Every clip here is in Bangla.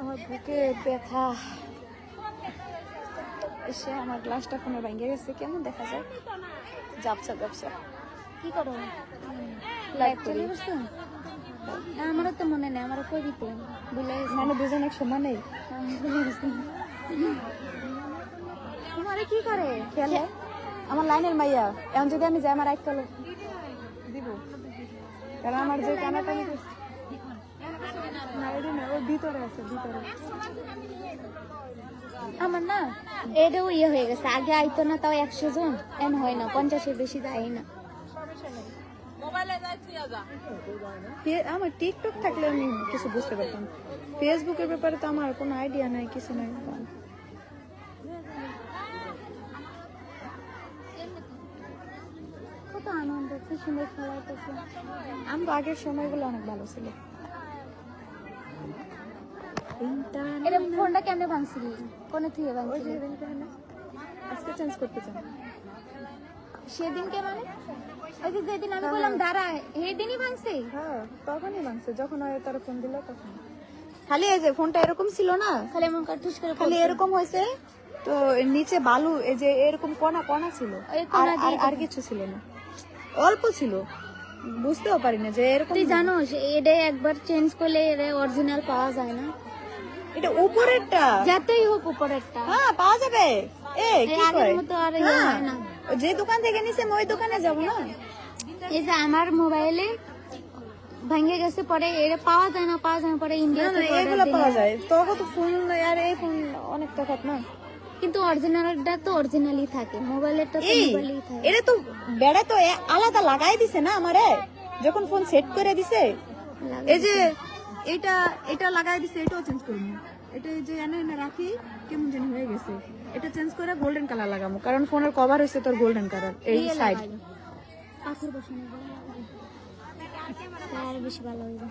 আমার বুকে ব্যথা। এসে আমার গ্লাসটা ফোনে ভেঙে গেছে কেমন দেখা যায়? জাপসা জাপসা কি করো? লাইক চলে করি। আমারও তো মনে নেই আমারও কই দিতে? গেছি। মানে দুজন এক সমান নেই। আমি তোমারে কি করে? খেলে। আমার লাইনের মাইয়া এখন যদি আমি যাই আমার এক কল দিব। কারণ আমার যে কানাটা না এটা না ওর ভিতরে আছে ভিতরে। আমার না এটাও ইয়ে হয়ে গেছে। আগে আইতো না তাও একশো জন। এন হয় না পঞ্চাশের বেশি দেয় না। আমার টিকটক থাকলে আমি কিছু বুঝতে পারতাম। ফেসবুকের ব্যাপারে তো আমার কোনো আইডিয়া নাই কিছু নাই। কত আনন্দ কি সুন্দর খেলা আমার আগের সময়গুলো অনেক ভালো ছিল। এটা ফোনটা কেমনে ভাঙছিলি? কোনে থেকে ভাঙছিলি? আজকে চেঞ্জ করতে চান সেদিনকে মানে? ওই যে যেদিন আমি বললাম দাঁড়া সেই দিনই ভাঙছে? হ্যাঁ তখনই ভাঙছে। যখন ওই তার ফোন দিল তখন খালি এই যে ফোনটা এরকম ছিল না? খালি এমন কাটুস করে খালি এরকম হয়েছে তো নিচে বালু এই যে এরকম কণা কণা ছিল। আর আর- কিছু ছিল না। অল্প ছিল। বুঝতেও পারি না যে এরকম তুই জানোস এটা একবার চেঞ্জ করলে এটা অরিজিনাল পাওয়া যায় না। এটা উপরেরটা? যতই হোক উপরেরটা। হ্যাঁ পাওয়া যাবে। এ কি করে মতো আর হ্যাঁ, না। যে দোকান থেকে নিছে ওই দোকানে যাব না? এই যে আমার মোবাইলে ভেঙে গেছে পরে এটা পাওয়া যায় না পাওয়া যায় না পরে ইন্ডিয়া এগুলো পাওয়া যায়। তখন তো ফোন আর এই ফোন অনেক তফাৎ না? কিন্তু অরিজিনালটা তো অরিজিনালি থাকে মোবাইলেরটা তো মোবাইলেই থাকে। এটা তো বেড়া তো আলাদা লাগাই দিছে না আমারে? যখন ফোন সেট করে দিছে এই যে এটা এটা লাগাই দিছে এটাও চেঞ্জ করব এটা এই যে এনে এনে রাখি কেমন জানি হয়ে গেছে। এটা চেঞ্জ করে গোল্ডেন কালার লাগাবো কারণ ফোনের কভার হয়েছে তোর গোল্ডেন কালার এই সাইড পাথর বসানো। আর বেশি ভালো হবে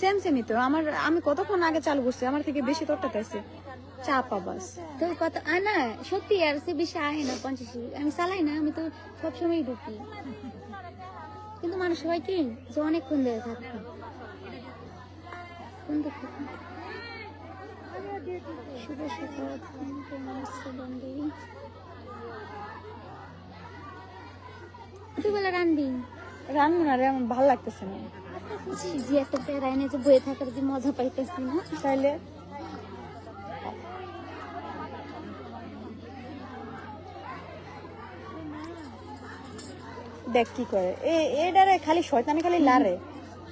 সেম সেমই তো। আমার আমি কতক্ষণ আগে চালু করছি আমার থেকে বেশি তোরটাতে আছে। চাপা বাস। তো কত না সত্যি আর সে বেশি আহে না পঞ্চাশ আমি চালাই না আমি তো সবসময় ঢুকি। কিন্তু মানুষ হয় কি যে অনেকক্ষণ ধরে কোন শুভ সকাল? তুই বলে রানবি? রান্না না রে আমার ভালো লাগতেছে না। যে প্যারা এনে যে বয়ে থাকার যে মজা পাইতেছি না। চাইলে দেখ কি করে। এ এডারে খালি শয়তানি খালি লারে।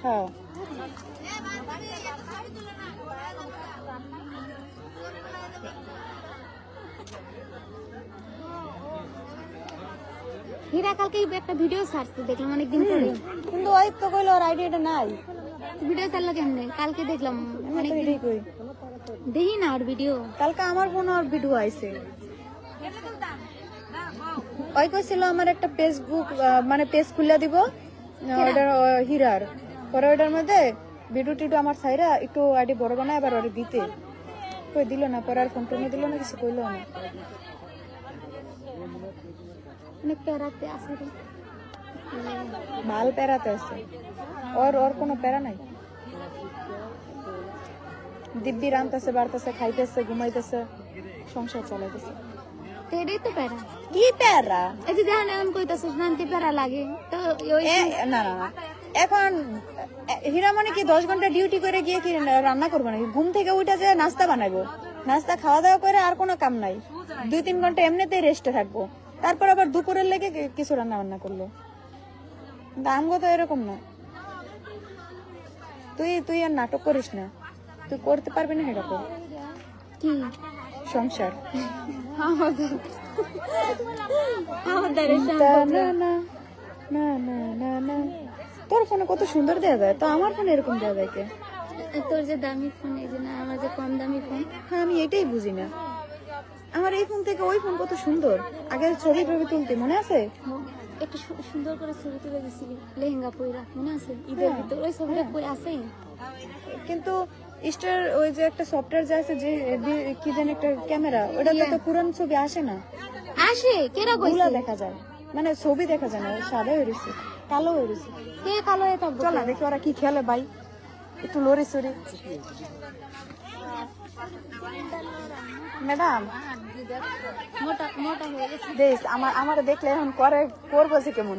হ্যাঁ। হীরা কালকে একটা ভিডিও ছাড়ছে দেখলাম অনেকদিন পরে। কিন্তু ওই তো কইলো ওর আইডিয়াটা নাই। ভিডিও ছাড়লো কেমনে? কালকে দেখলাম অনেক দেখি না ওর ভিডিও কালকে আমার ফোনে ওর ভিডিও আইছে। ওই কইছিল আমার একটা ফেসবুক মানে পেজ খুলে দিব ওটার আহ, হীরার। পরে ওটার মধ্যে ভিডিও টিডিও আমার সাইরা একটু আইডি বড় বানায় আবার ওরে দিতে। কই দিল না পরে আর ফোন টোনে দিল না কিছু কইলো না। অনেক প্যারাতে আছে। ভালো প্যারাতে আছে। ওর ওর কোনো প্যারা নাই। দিব্যি রানতেছে বাড়তেছে খাইতেছে ঘুমাইতেছে সংসার চালাইতেছে। এটাই তো প্যারা কি প্যারা এই যে দেখেন এমন কইতাছিস নানতে প্যারা লাগে তো ওই না না না এখন হীরামণি কি দশ ঘণ্টা ডিউটি করে গিয়ে কি রান্না করব নাকি? ঘুম থেকে উঠে যে নাস্তা বানাবো। নাস্তা খাওয়া দাওয়া করে আর কোনো কাম নাই। দুই তিন ঘণ্টা এমনিতেই রেস্টে থাকব। তারপর আবার দুপুরের লেগে কিছু রান্না বান্না করল দামগো তো এরকম না। তুই তুই আর নাটক করিস না। তুই করতে পারবি না এটা কি? সংসার। আমাদের। আমাদের না না না না না না। তোর ফোনে কত সুন্দর দেওয়া যায় তো আমার ফোনে এরকম দেওয়া যায় কে? তোর যে দামি ফোন এই যে না আমার যে কম দামি ফোন। হ্যাঁ আমি এটাই বুঝি না। আমার এই ফোন থেকে ওই ফোন কত সুন্দর। আগে ছবি টবি তুলতে মনে আছে? একটু সুন্দর করে ছবি তুলে দিছিলি লেহেঙ্গা পইরা মনে আছে? ঈদের ভিতর ওই ছবিটা কই আছে? কিন্তু স্টার ওই যে একটা সফটওয়্যার যে আছে যে কি জানি একটা ক্যামেরা ওটাতে তো পুরান ছবি আসে না। আসে কেরা গুলা কইছে দেখা যায়। মানে ছবি দেখা যায় না সাদা হয়ে রয়েছে কালো হয়ে রয়েছে। কে কালো হয়ে থাকব? চল দেখি ওরা কি খেলে ভাই। একটু লড়ে সরে ম্যাডাম মোটা মোটা হয়ে গেছে। আমার আমার দেখলে এখন করে করব যে কেমন।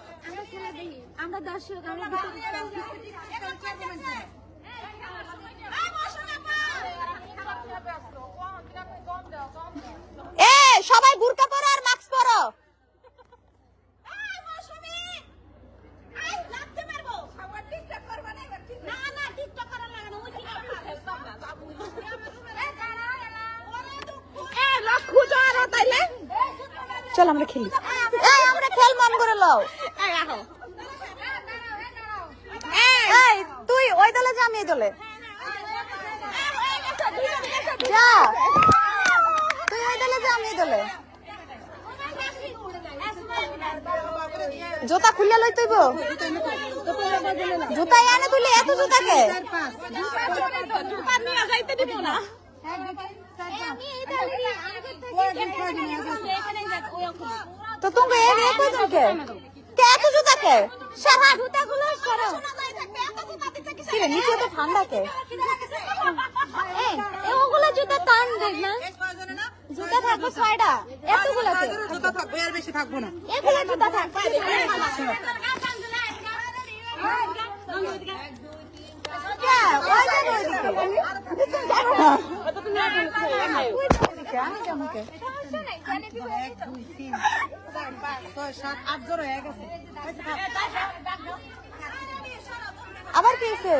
আমরা দর্শক আমরা এ সবাই বুরকা পরো আর মাস্ক পরো। চল আমরা খেলি। আমরা খেল মন করে লও এই তুই ওই দলে যা আমি এই দলে। যা। তুই ওই দলে যা, আমি দলে। জুতা খুলে লই তুইব জুতা এনে তুলে, এত জুতাকে? তো তুমি এ কইজন কে কে এত জুতাকে? সারা জুতাগুলো সরো কি নিচে তো ঠান্ডা কে ওগুলো জুতা টান দেখ না। জুতা থাকবে ছয়টা। এতগুলো জুতা থাকবে আর বেশি থাকব না এগুলো জুতা থাকবে। ওই যে ওইদিকে আমি যাব কে এক দুই তিন চার পাঁচ ছয় সাত আট জন হয়ে গেছে। আবার কি হয়েছে